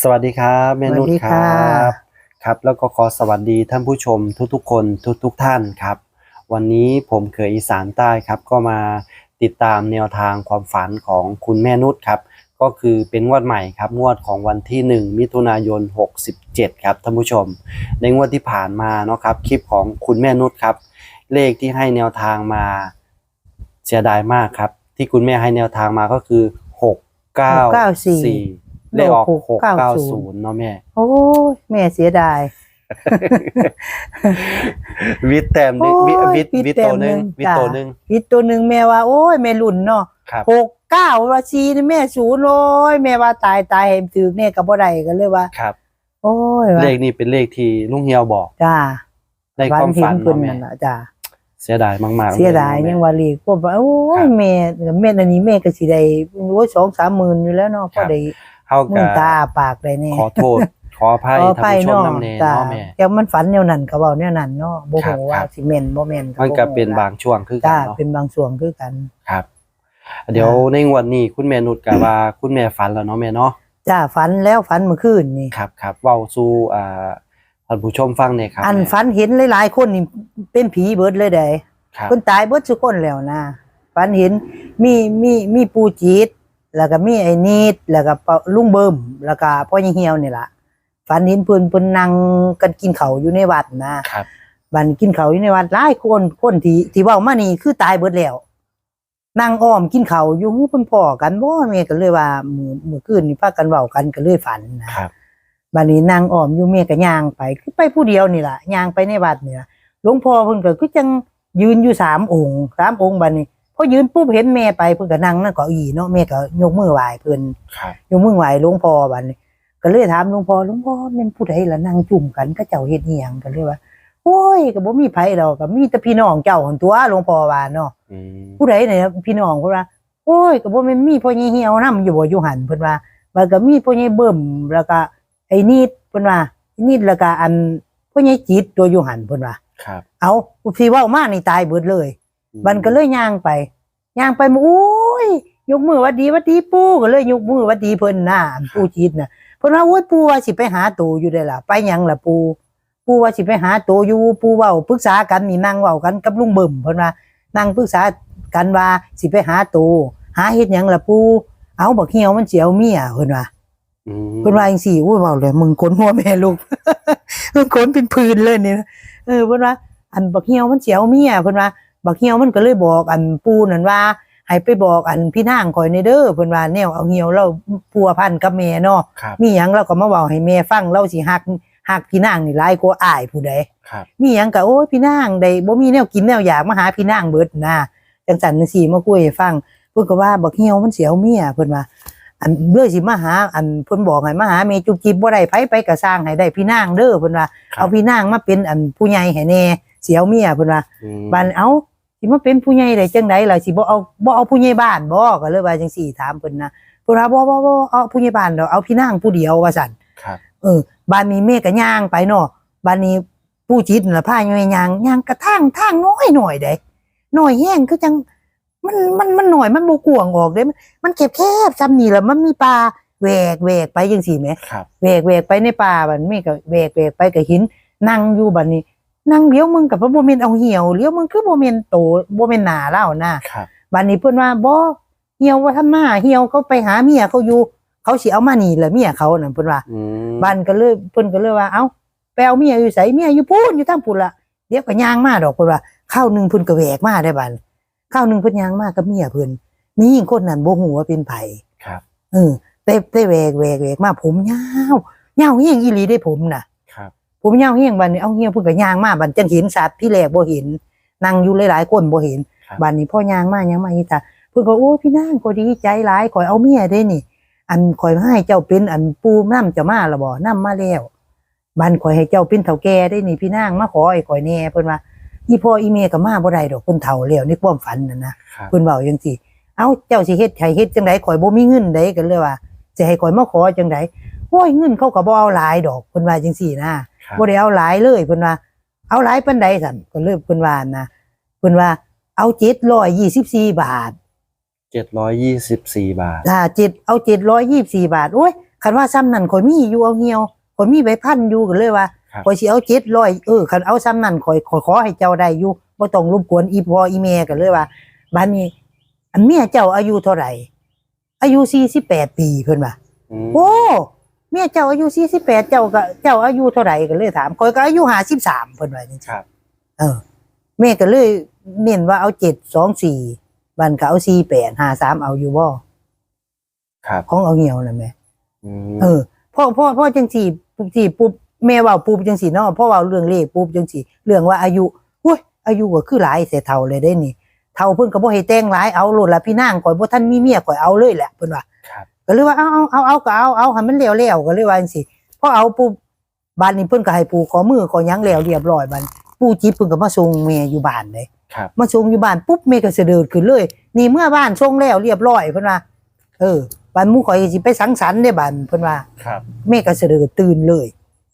สวัสดีครับแม่นุชสวัสดีคค่ะรับครับ แล้วก็ขอสวัสดีท่านผู้ชมทุกๆ คนทุกๆท่านครับ วันนี้ผมเคยอีสานใต้ครับ ก็มาติดตามแนวทางความฝันของคุณแม่นุชครับ ก็คือเป็นงวดใหม่ครับ งวดของวันที่ 1 มิถุนายน 67 ครับท่านผู้ชม ในงวดที่ผ่านมาเนาะครับคลิปของคุณแม่นุชครับ เลขที่ให้แนวทางมาเสียดายมากครับ ที่คุณแม่ให้แนวทางมาก็คือ 694 ได้ออก690เนาะแม่ โอ้ยแม่เสียดาย วิทย์แต้มนึงวิโอ้ยวิทย์วิทย์วิทย์โตหนึงแต้มหนึ่งวิทย์โตจ้ะหนึงพิดตัวหนึ่งแม่ว่า โอ้ยแม่รุ่นเนาะครับหกเก้าว่าชีนี่แม่ศูนย์โอ้ยแม่ว่าตายตายให้ถือเนี่ยกับบ่ได้กันเลยว่าครับ โอ้ยว่าเลขนี้เป็นเลขที่ลุงเฮียวบอกจ้าในความฝันเพิ่นเนาะแม่นั่นล่ะจ้าเสียดายมากๆเสียดายลยังเนาะแม่ว่าลีกพวกว่าโอ้คยรับแม่แม่อันนี้แม่ก็สิได้โอ้ยสองสามหมื่นอยู่แล้วเนาะครัพอบได้เฮามืกัอตาปากได้แน่ขอโทษ ขออภัยขอท่านไปผู้ชมเนาะน้ำเนจ้าเนาะแม่แต่มันฝันแนวนั้นก็เว้าแนวนั้นเนาะบ่ครัฮู้บว่าครับสิแม่นบ่แม่นมันก็บ่ฮู้เป็นล่ะบางช่วงคือกัจ้านเนาะเป็นบางส่วนคือกันครับ เดี๋ยวในงวดนี้คุณแม่นุชกะว่าคุณแม่ฝันแล้วเนาะแม่เนาะจ้าฝันแล้วฝันเมื่อคืนนี่ครับครับเว้าสู่อ่าท่านผู้ชมฟังหน่อยครับอันแม่ฝันเห็นหลายๆคนนี่เป็นผีเบิดเลยได้ครับคนตายเบิดทุกคนแล้วนะฝันเห็นมีมีมีปูจีด แล้วก็มีไอ้นีดแล้วก็ปะลุงเบิ่มแล้วก็พ่อยังเหี่ยวนี่ล่ะฝันเห็นเพิ่นเพิ่นนั่งกันกินข้าวอยู่ในวัดนะครับ บัดกินข้าวอยู่ในวัดหลายคนคนที่ที่เว้ามานี่คือตายเบิดแล้วนั่งอ้อมกินข้าวอยู่หูเพิ่นพ่อกันบ่แม่ก็เลยว่ามื้อมื้อคืนนี่พากันเว้ากันก็เลยฝันนะครับ บัดนี้นางอ้อมอยู่เมก็ย่างไปคือไปผู้เดียวนี่ล่ะย่างไปในวัดนี่ล่ะหลวงพ่อเพิ่นก็คือจังยืนอยู่สามองค์สามองค์บัดนี้ พอยืนปุ๊บเห็นแม่ไปเพิ่นก็นั่งนั่นเก็อีเนาะแม่ก็ยกมือไหว้เพิ่นครับยกมือไหว้หลวงพ่อบัดนี้ก็เลยถามหลวงพ่อหลวงพ่อแม่นผู้ใดล่ะนั่งจุ่มกันก็เจ้าเฮ็ดอีหยังก็เลยว่าโอ้ยก็บ่มีไผดอกก็มีแต่พี่น้องเจ้าหั่นตัวหลวงพ่อว่าเนาะอืมผู้ใดเนี่ยพี่น้องเพิ่นว่าโอ้ยก็บ่แม่นมีพ่อใหญ่เหี่ยวนํอยู่บ่อยู่หั่นเพิ่นว่ามันก็มีพ่อใหญ่เบิ่มแล้วก็ไอ้นิดเพิ่นว่าไอ้นิดแล้วก็อันพ่อใหญ่จิตตัวอยู่หั่นเพิ่นว่าครับ เอาสิเว้ามานี่ตายเบิดเลย อืมมันก็เลยย่างไปย่างไปมาโอ้ยยกมือหวัดดีหวัดดีปู่ก็เลยยกมือหวัดดีเพิ่นน่ะอันปู่จิตน่ะเพิ่นว่าโอ้ยปู่ว่าสิไปหาตู่อยู่ได้ล่ะ ไปหยังล่ะปู่ปู่ว่าสิไปหาตู่อยู่ปู่เว้าปรึกษากันนี่นั่งเว้ากันกับลุงเบิ่มเพิ่นว่านั่งปรึกษากันว่าสิไปหาตูหาเฮ็ดหยังล่ะปูเอาบักเหี่ยวมันสิเอาเมียเพิ่นว่าอืมเพิ่นว่าจังซี่อุ้ยเว้าเลยมึงขนหัวแม่ลูกมันขนเป็นพื้นเลยนี่นะเออเพิ่นว่าอันบักเหี่ยวมันสิเอาเมียเพิ่นว่า บักเหี่ยวมันก็เลยบอกอันปูนั่นว่าให้ไปบอกอันพี่นางข่อยในเด้อเพิ่นว่าแนวเอาเหี่ยวเราพัวพันกับแม่เนาะครับมีหยังเราก็มาเว้าให้แม่ฟังเราสิฮักฮักพี่นางนี่หลายกว่าอ้ายผู้ใดครับมีหยังก็โอ้ยพี่นางได้บ่มีแนวกินแนวอยากมาหาพี่นางเบิดนะจังสันจังซี่มาคุยให้ฟังเพิ่นก็ว่าบักเหี่ยวมันเสียวเมียเพิ่นว่าอันเด้อสิมาหาอันเพิ่นบอกให้มาหาแม่จุบจิบบ่ได้ไผไปก็สร้างให้ได้พี่นางเด้อเพิ่นว่าครับเอาพี่นางมาเป็นอันผู้ใหญ่ให้แน่เสียวเมียเพิ่นว่าอืมบัดเอาสิ มาเป็นผู้ใหญ่ได้จังไดล่ะสิบ่เอาบ่เอาผู้ใหญ่บ้านบ่ก็เลยว่าจังซี่ถามเพิ่นนะเพิ่นว่าบ่บ่บ่เอาผู้ใหญ่บ้านดอกเอาพี่นางผู้เดียวว่าซั่นครับเออบ้านนี้แม่ก็ย่างไปเนาะบ้านนี้ผู้จิตน่ะพาย่อยย่างย่างกระทั่งทางน้อยหน่อยเด้น้อยแห้งคือจังมันมันมันหน่อยมันบ่กวางออกเด้มันมันแคบแคบๆซ้ำนี่แหละมันมีป่าแหวกแหวกไปจังซี่แหมครับแหวกแหวกไปในป่าบัดแม่ก็แหวกแหวกไปกับหินนั่งอยู่บัดนี้ นั่งเลี้ยวมึงกับบ่แม่นเอาเหี่ยวเลี้ยวมึงคือบ่แม่นโตบ่แม่นหน้าเล่านะครับบัดนี้เพิ่นว่าบ่เหี่ยวว่าทำมาเหี่ยวเขาไปหาเมียเขาอยู่ เขาสิเอามานี่แหละเมียเขานั่นเพิ่นว่าอืมบ้านก็เลยเพิ่นก็เลยว่าเอ้าไปเอาเมียอยู่ไสเมียอยู่พูนอยู่ทางพุ่นละเดี๋ยวก็ย่างมาดอกเพิ่นว่าข้าวหนึงเพิ่นก็แหวกมาได้บัดข้าวหนึงเพิ่นย่างมากับเมียเพิ่นมีหญิงคนนั้นบ่ฮู้ว่าเป็นไผครับเออแต่แต่แหวกแหวกแหวกมาผมยาว ยาวเฮียงอีหลีได้ผมน่ะครับ ผมยาวเฮียงบัดนี้เอาเฮียงเพิ่นก็ย่างมาบัดจังเห็นสัตว์ที่แรกบ่เห็นนั่งอยู่หลายๆคนบ่เห็นครับบัดนี้พ่อย่างมาย่างมาอีตาเพิ่นก็โอ้พี่นางก็ดีใจหลายข่อยเอาเมียได้นี่ อันข่อยให้เจ้าเป็นอันปูน้ำจะมาและบ่น้ำมาแล้วบ้านข่อยให้เจ้าเป็นเฒ่าแก่ได้นี่พี่นางมาขอให้ข่อยแหน่เพิ่นว่าอีพ่ออีเมก็มาบ่ได้ดอกเพิ่นเฒ่าแล้วในความฝันนั่นนะครับเพิ่นเว้าจังซี่เอ้าเจ้าสิเฮ็ดให้เฮ็ดจังไดข่อยบ่มีเงินใดกันเลยว่าสิให้ข่อยมาขอจังไดโอ้ยเงินเขาก็บ่เอาหลายดอกเพิ่นว่าจังซี่นะ ครับ บ่ได้เอาหลายเลยเพิ่นว่า เอาหลายปานใดสั่นก็เลยเพิ่นว่านะเพิ่นว่าเอา724บาทเจ็ดร้อยยี่สิบสี่บาท ถ้าเจ็ดเอาเจ็ดร้อยยี่สี่บาทโอ้ยคันว่าซ้ำนั่นข่อยมีอยู่เอาเหี่ยวข่อยมีใบพันอยู่ก็เลยว่าครับ ข่อยสิเอา700เออคันเอาซ้ำนั่นข่อยข่อยขอให้เจ้าได้อยู่บ่ต้องรบกวนอีพ่ออีแม่ก็เลยว่าบัดนี้ อันเมียเจ้าอายุเท่าไหร่อายุ48ปีเพิ่นว่า อืมโอ้ เมียเจ้าอายุ48เจ้าก็เจ้าอายุเท่าไหร่ก็เลยถามข่อยก็อายุ53เพิ่นว่าจังซี่ครับ เออแม่ก็เลยเน้นว่าเอา724บันก็เอา48 53เอาอยู่บ่ครับของเอาเหี่ยวน่ะแม่อืมเออพ่อพ่อพ่อจังสี่ปุ๊บสี่ปุ๊บแม่เว่าปุ๊บจังสี่เนาะพ่อเว่าเรื่องเลขปุ๊บจังสี่ เรื่องว่าอายุอุ้ยอายุก็คือหลายเสียเท่าเลยได้นี่เท่าเพิ่นก็บ่ให้แต่งหลายเอาโลดละพี่นางข่อยบ่ทันมีเมียข่อยเอาเลยแหละเพิ่นว่า ครับ ก็เลยว่าเอาเอาเอาเอาก็เอาเอาให้มันแล้วๆก็เลยว่าจังซี่พอเอาปุ๊บบ้านนี้เพิ่นก็ให้ปูขอมือขอหยังแล้วเรียบร้อยบัดปู่จิบเพิ่นก็มาส่งแม่อยู่บ้านเลยครับ มาส่งอยู่บ้านปุ๊บแม่ก็เสด็จขึ้นเลย นี่เมื่อบ้านส่งแล้วเรียบร้อยเพิ่นว่าเออบ้านหมู่ข่อยก็สิไปสังสรรค์เด้บ้านเพิ่นว่าครับแม่ก็เสด็จตื่นเลย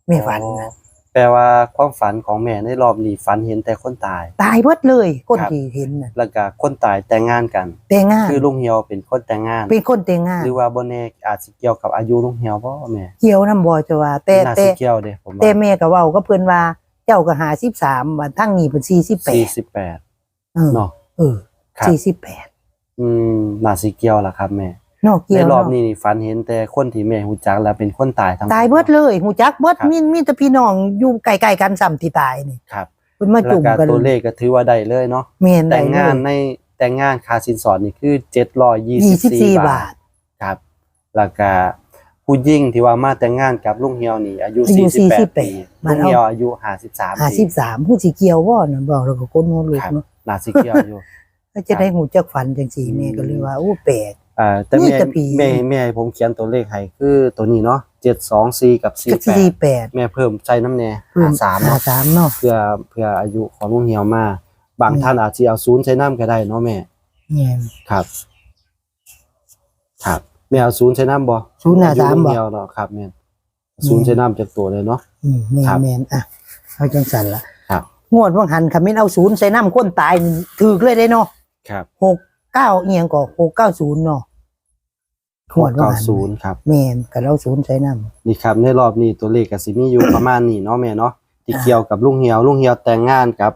แม่ฝันอ๋อนะ แปลว่าความฝันของแม่ในรอบนี้ฝันเห็นแต่คนตาย ตายเบิดเลยคนครับที่เห็นน่ะแล้วก็คนตายแต่งงานกัน แต่งงาน คือลุงเหี่ยวเป็นคนแต่งงาน เป็นคนแต่งงาน หรือว่าบ่แน่อาจสิเกี่ยวกับอายุลุงเหี่ยวบ่แม่เกี่ยวน้ำบ่จะว่า แต่น่าแต่สิเกี่ยวเด้ผมว่าแต่แม่ก็เว้าก็เพิ่นว่าเจ้าก็53วันทั้งนี้เพิ่น48 48เออเนาะเออครับ48อืมน่าสิเกี่ยวล่ะครับแม่ เนาะในเกี่ยวรอบเนาะนี้นี่ฝันเห็นแต่คนที่แม่ฮู้จักแล้วเป็นคนตายทั้งตายเบิดเลยหูจักเบิดครับ มีมีแต่พี่น้องอยู่ใกล้ๆกันซ้ำที่ตายนี่ครับเพิ่นมาแล้วจุ่มก็กันตัวเลขก็ถือว่าได้เลยเนาะแม่นแต่ได้งเลงานยในแต่งงานค่าสินสอดนี่คือ24 724บาบาท ทครับแล้วก็ผู้ยิ่งที่ว่ามาแต่งงานกับลุงเฮียวนี่อายุ อายุ48ปี48มัลุนงเอา เฮียวอายุ 53ปี53ผู้สิเกี่ยวบ่น่ะบอกแล้วก็คนหัวลุกครับเนาะน่าสิเกี่ยวอยู่แล้วจะได้หูจักฝันจังซี่แม่ก็เลยว่าโอ้แปลก อ่าแต่นี่แม่แต่ผีแม่แม่ให้ผมเขียนตัวเลขให้คือตัวนี้เนาะ724กับก็48 48แม่เพิ่มใจน้ำแน่เพิ่ม53เนาะ53เนาะเพื่อเพื่ออายุของลุงเฮียวมาบางอืมท่านอาจจะเอาศูนย์ใช้น้ำก็ได้เนาะแม่แม่นครับ ครับแม่เอาศูนย์ใช้น้ำบ่ศูนย์หน้าอยู่สามลุงบ่เฮียวเนาะครับแม่นศูนย์ใช้น้ำจากตัวเลยเนาะ อืมแม่ครันบแม่นอะเอาจังสั่นละครับ งวดว่างหันคำมินเอาศูนย์ใส่น้ำคนตายนี่ถูกเลยได้เนาะครับ หกเก้าเอียงก็หกเก้าศูนย์เนาะ งวดว่างหัน90ครับแม่นก็เอาศูนย์ใส่น้นี่ครับในรอบนี้ตัวเลขก็สิมีอยู่ ประมาณนี้เนาะแม่เนาะที่เกี่ยวกับลุงเหียวลุงเหียวแต่งงานกับ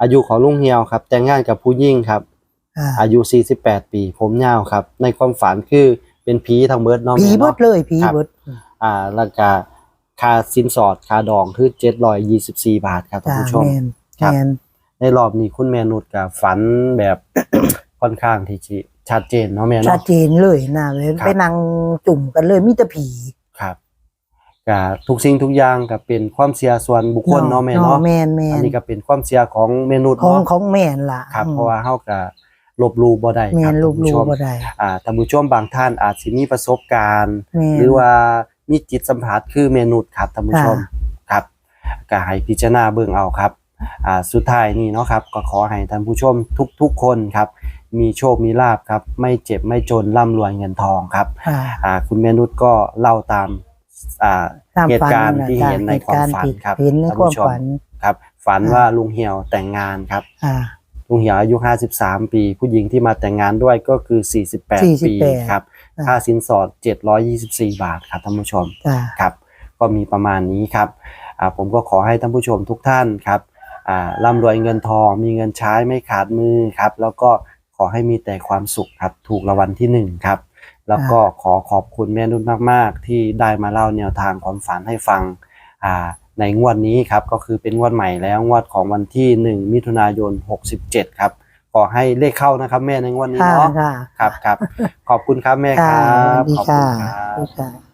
อายุของลุงเหียวครับ แต่งงานกับผู้หญิงครับำอ่าอายุ 48 ปี ผมยาวครับ ในความฝันคือเป็นผีทั้งเบิดเนาะผีแม่เบิเนาะดเลยผีครับเบิดอ่าแล้วก็ค่าสินสอดค่าดองคือ724บาทครับท่านจ้าผู้ชมแม่นครับแม่นในรอบนี้คุณแม่นุชก็ฝันแบบค่อนข้างที่จะ ชัดเจนเนาะแม่ชัเนาะ ดเจนเลยนะเลยครับ ไปนั่งจุ่มกันเลยมีแต่ผีครับก็ทุกสิ่งทุกอย่างก็เป็นความเชื่อส่วนบุคคลเนาะแม่เนาะแม่นแม่อันนนี้ก็เป็นความเชื่อของเมนุษย์ของเนาะของแม่นล่ะครับอืมเพราะว่าเฮาก็ลบหลู่บ่ได้แม่ครับนท่านลูกผู้ชมๆบ่ได้อ่าท่านผู้ชมบางท่านอาจสิมีประสบการณ์ แม่นหรือว่ามีจิตสัมผัสคือเมนุษย์ครับท่านผู้ชมครับก็ให้พิจารณาเบิ่งเอาครับอ่าสุดท้ายนี่เนาะครับก็ขอให้ท่านผู้ชมทุกๆคนครับ มีโชคมีลาบครับ ไม่เจ็บไม่จนร่ำรวยเงินทองครับอ่า อ่าคุณเมนุษย์ก็เล่าตามอ่าตามเหตุฝันการณ์น่ะที่จ้ะเห็นในเหตุความการณ์ฝันที่ครับเห็นในท่านความผู้ชมฝัน ครับ ฝันอ่าว่าลุงเหี่ยวแต่งงานครับ อ่า ลุงเหี่ยวอายุ 53 ปี ผู้หญิงที่มาแต่งงานด้วยก็คือ 48ปี48ครับอ่า ค่าสินสอด 724 บาทครับท่านผู้ชมจ้า ครับ ก็มีประมาณนี้ครับอ่าผมก็ขอให้ท่านผู้ชมทุกท่านครับอ่าร่ำรวยเงินทองมีเงินใช้ไม่ขาดมือครับ แล้วก็ข อให้มีแต่ความสุขครับ ถูกรางวัลที่หนึ่งครับ แล้วก็ขอขอบคุณแม่นุ่นมาก ๆ ที่ได้มาเล่าแนวทางความฝันให้ฟังอ่าในงวดนี้ครับ ก็คือเป็นงวดใหม่แล้วงวดของวันที่ 1 มิถุนายน 67 ครับขอให้เลขเข้านะครับแม่ในงวดนี้ค่ะเนาะค่ะครับครับขอบคุณครับแม่คค่ะรัสวับสดีขอบค่ะคุณครับสวัสดีค่ะ